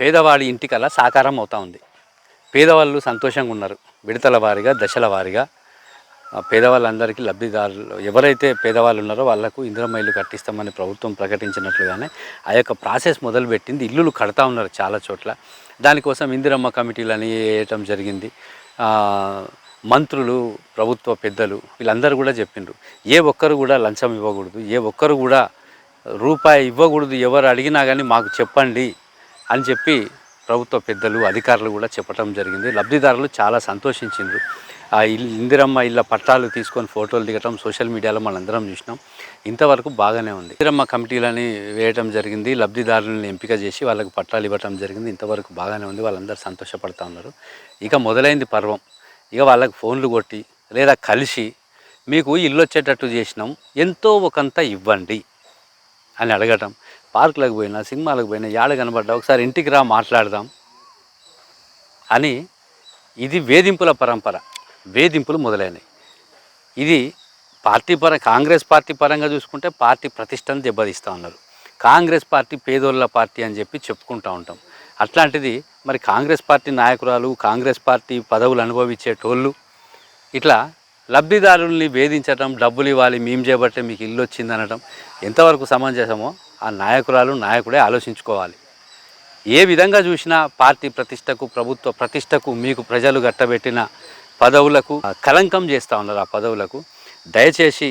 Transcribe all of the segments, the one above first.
పేదవాడి ఇంటికల్లా సాకారం అవుతా ఉంది. పేదవాళ్ళు సంతోషంగా ఉన్నారు. విడతల వారిగా దశల వారిగా. పేదవాళ్ళందరికీ లబ్ధిదారులు ఎవరైతే పేదవాళ్ళు ఉన్నారో వాళ్ళకు ఇందిరమ్మ ఇల్లు కట్టిస్తామని ప్రభుత్వం ప్రకటించినట్లుగానే ఆ యొక్క ప్రాసెస్ మొదలుపెట్టింది. ఇల్లులు కడతా ఉన్నారు చాలా చోట్ల. దానికోసం ఇందిరమ్మ కమిటీలని వేయటం జరిగింది. మంత్రులు ప్రభుత్వ పెద్దలు వీళ్ళందరూ కూడా చెప్పిండ్రు ఏ ఒక్కరు కూడా లంచం ఇవ్వకూడదు. ఏ ఒక్కరు కూడా రూపాయి ఇవ్వకూడదు. ఎవరు అడిగినా కానీ మాకు చెప్పండి. అని చెప్పి ప్రభుత్వ పెద్దలు అధికారులు కూడా చెప్పడం జరిగింది. లబ్ధిదారులు చాలా సంతోషించిండ్రు. ఆ ఇల్లు ఇందిరమ్మ ఇళ్ళ పట్టాలు తీసుకొని ఫోటోలు దిగటం సోషల్ మీడియాలో మనందరం చూసినాం. ఇంతవరకు బాగానే ఉంది. ఇందిరమ్మ కమిటీలని వేయటం జరిగింది. లబ్ధిదారులను ఎంపిక చేసి వాళ్ళకి పట్టాలు ఇవ్వటం జరిగింది. ఇంతవరకు బాగానే ఉంది. వాళ్ళందరూ సంతోషపడుతూ ఉన్నారు. ఇక మొదలైంది పర్వం. ఇక వాళ్ళకి ఫోన్లు కొట్టి లేదా కలిసి మీకు ఇల్లు వచ్చేటట్టు చేసినాం. ఎంతో ఒకంత ఇవ్వండి. అని అడగటం. పార్కులకు పోయినా సినిమాలకు పోయినా యాడ కనబడ్డా ఒకసారి ఇంటికి రా మాట్లాడదాం అని ఇది వేధింపుల పరంపర. వేధింపులు మొదలైనవి ఇది పార్టీ పర కాంగ్రెస్ పార్టీ పరంగా చూసుకుంటే పార్టీ ప్రతిష్టను దెబ్బతీస్తూ ఉన్నారు. కాంగ్రెస్ పార్టీ పేదోళ్ళ పార్టీ అని చెప్పి చెప్పుకుంటూ ఉంటాం. అట్లాంటిది మరి కాంగ్రెస్ పార్టీ నాయకురాలు కాంగ్రెస్ పార్టీ పదవులు అనుభవించేటోళ్ళు ఇట్లా లబ్ధిదారుల్ని వేధించడం డబ్బులు ఇవ్వాలి మేము చేపట్టే మీకు ఇల్లు వచ్చింది ఎంతవరకు సమంజసమో ఆ నాయకురాలు నాయకుడే ఆలోచించుకోవాలి. ఏ విధంగా చూసినా పార్టీ ప్రతిష్టకు ప్రభుత్వ ప్రతిష్టకు మీకు ప్రజలు గట్టబెట్టిన పదవులకు కలంకం చేస్తూ ఉన్నారు ఆ పదవులకు దయచేసి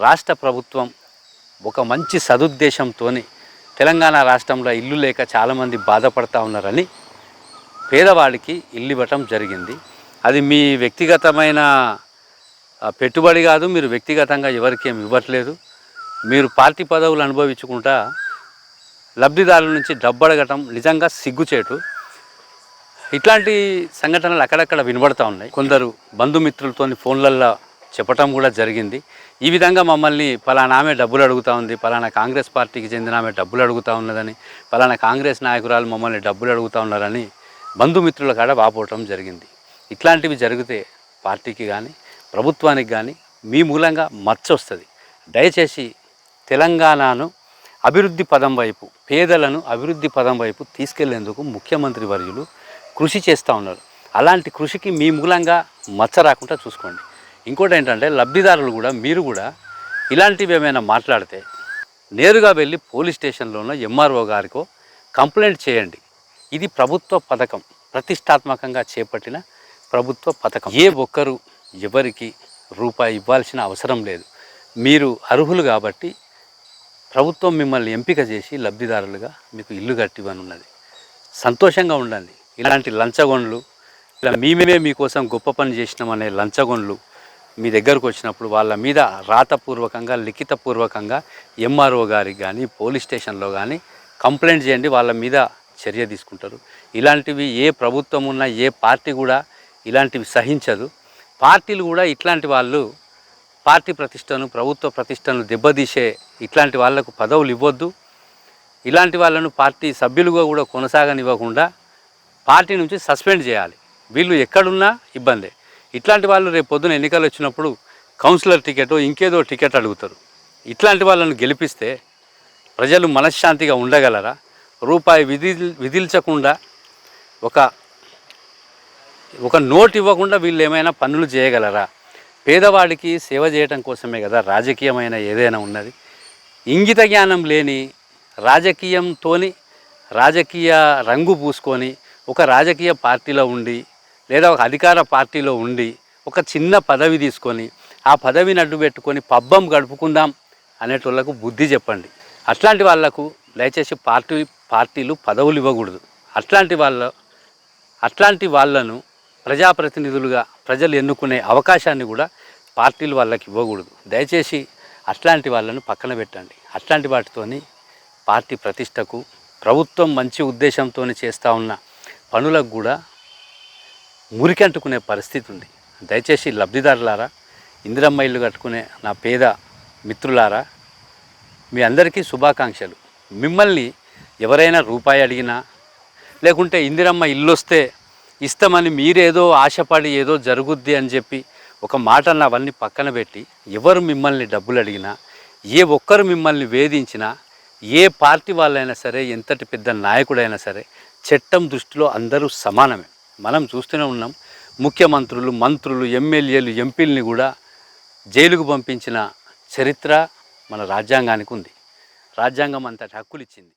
రాష్ట్ర ప్రభుత్వం ఒక మంచి సదుద్దేశంతో తెలంగాణ రాష్ట్రంలో ఇల్లు లేక చాలామంది బాధపడతా ఉన్నారని పేదవాడికి ఇల్లు ఇవ్వటం జరిగింది. అది మీ వ్యక్తిగతమైన పెట్టుబడి కాదు మీరు వ్యక్తిగతంగా ఎవరికి ఏమి ఇవ్వట్లేదు. మీరు పార్టీ పదవులు అనుభవించుకుంటా లబ్ధిదారుల నుంచి డబ్బు అడగటం నిజంగా సిగ్గుచేటు. ఇట్లాంటి సంఘటనలు అక్కడక్కడ వినబడతా ఉన్నాయి. కొందరు బంధుమిత్రులతో ఫోన్లల్లో చెప్పటం కూడా జరిగింది. ఈ విధంగా మమ్మల్ని పలానా ఆమె డబ్బులు అడుగుతా ఉంది పలానా కాంగ్రెస్ పార్టీకి చెందిన ఆమె డబ్బులు అడుగుతా ఉన్నదని పలానా కాంగ్రెస్ నాయకురాలు మమ్మల్ని డబ్బులు అడుగుతా ఉన్నారని బంధుమిత్రుల కాడ వాపోవటం జరిగింది. ఇట్లాంటివి జరిగితే పార్టీకి కానీ ప్రభుత్వానికి కానీ మీ మూలంగా మచ్చ వస్తుంది. దయచేసి తెలంగాణను అభివృద్ధి పదం వైపు పేదలను అభివృద్ధి పదం వైపు తీసుకెళ్ళేందుకు ముఖ్యమంత్రి వర్యులు కృషి చేస్తూ ఉన్నారు. అలాంటి కృషికి మీ మూలంగా మచ్చ రాకుండా చూసుకోండి. ఇంకోటి ఏంటంటే లబ్ధిదారులు కూడా మీరు కూడా ఇలాంటివి ఏమైనా మాట్లాడితే నేరుగా వెళ్ళి పోలీస్ స్టేషన్లోనో ఎంఆర్ఓ గారికో కంప్లైంట్ చేయండి. ఇది ప్రభుత్వ పథకం ప్రతిష్టాత్మకంగా చేపట్టిన ప్రభుత్వ పథకం. ఏ ఒక్కరు ఎవరికి రూపాయి ఇవ్వాల్సిన అవసరం లేదు. మీరు అర్హులు కాబట్టి ప్రభుత్వం మిమ్మల్ని ఎంపిక చేసి లబ్ధిదారులుగా మీకు ఇల్లు కట్టివనున్నది సంతోషంగా ఉండండి. ఇలాంటి లంచగొండ్లు ఇలా మేమే మీకోసం గొప్ప పని చేసినామనే లంచగొండ్లు మీ దగ్గరకు వచ్చినప్పుడు వాళ్ళ మీద రాతపూర్వకంగా లిఖితపూర్వకంగా ఎంఆర్ఓ గారికి కానీ పోలీస్ స్టేషన్లో కానీ కంప్లైంట్ చేయండి వాళ్ళ మీద చర్య తీసుకుంటారు. ఇలాంటివి ఏ ప్రభుత్వం ఉన్నా ఏ పార్టీ కూడా ఇలాంటివి సహించదు. పార్టీలు కూడా ఇట్లాంటి వాళ్ళు పార్టీ ప్రతిష్టను ప్రభుత్వ ప్రతిష్టను దెబ్బతీసే ఇట్లాంటి వాళ్ళకు పదవులు ఇవ్వద్దు. ఇలాంటి వాళ్ళను పార్టీ సభ్యులుగా కూడా కొనసాగనివ్వకుండా పార్టీ నుంచి సస్పెండ్ చేయాలి. వీళ్ళు ఎక్కడున్నా ఇబ్బందే. ఇట్లాంటి వాళ్ళు రేపు పొద్దున ఎన్నికలు వచ్చినప్పుడు కౌన్సిలర్ టికెట్ ఇంకేదో టికెట్ అడుగుతారు. ఇట్లాంటి వాళ్ళను గెలిపిస్తే ప్రజలు మనశ్శాంతిగా ఉండగలరా? రూపాయి విధి విధిల్చకుండా ఒక ఒక నోటు ఇవ్వకుండా వీళ్ళు ఏమైనా పనులు చేయగలరా? పేదవాడికి సేవ చేయటం కోసమే కదా రాజకీయమైన ఏదైనా ఉన్నది. ఇంగిత జ్ఞానం లేని రాజకీయంతోని రాజకీయ రంగు పూసుకొని ఒక రాజకీయ పార్టీలో ఉండి లేదా ఒక అధికార పార్టీలో ఉండి ఒక చిన్న పదవి తీసుకొని ఆ పదవిని అడ్డు పెట్టుకొని పబ్బం గడుపుకుందాం అనేటోళ్ళకు బుద్ధి చెప్పండి. అట్లాంటి వాళ్ళకు దయచేసి పార్టీ పార్టీలు పదవులు ఇవ్వకూడదు. అట్లాంటి వాళ్ళ అట్లాంటి వాళ్ళను ప్రజాప్రతినిధులుగా ప్రజలు ఎన్నుకునే అవకాశాన్ని కూడా పార్టీలు వాళ్ళకి ఇవ్వకూడదు. దయచేసి అట్లాంటి వాళ్ళను పక్కన పెట్టండి. అట్లాంటి వాటితోని పార్టీ ప్రతిష్టకు ప్రభుత్వం మంచి ఉద్దేశంతో చేస్తూ ఉన్న పనులకు కూడా మురికంటుకునే పరిస్థితి ఉంది. దయచేసి లబ్ధిదారులారా ఇందిరమ్మ ఇల్లు కట్టుకునే నా పేద మిత్రులారా మీ అందరికీ శుభాకాంక్షలు. మిమ్మల్ని ఎవరైనా రూపాయి అడిగినా లేకుంటే ఇందిరమ్మ ఇల్లు వస్తే ఇస్తామని మీరేదో ఆశపడి ఏదో జరుగుద్ది అని చెప్పి ఒక మాట అవన్నీ పక్కన పెట్టి ఎవరు మిమ్మల్ని డబ్బులు అడిగినా ఏ ఒక్కరు మిమ్మల్ని వేధించినా ఏ పార్టీ వాళ్ళైనా సరే ఎంతటి పెద్ద నాయకుడైనా సరే చట్టం దృష్టిలో అందరూ సమానమే. మనం చూస్తూనే ఉన్నాం ముఖ్యమంత్రులు మంత్రులు ఎమ్మెల్యేలు ఎంపీలని కూడా జైలుకు పంపించిన చరిత్ర మన రాజ్యాంగానికి ఉంది. రాజ్యాంగం అంతటి హక్కులు ఇచ్చింది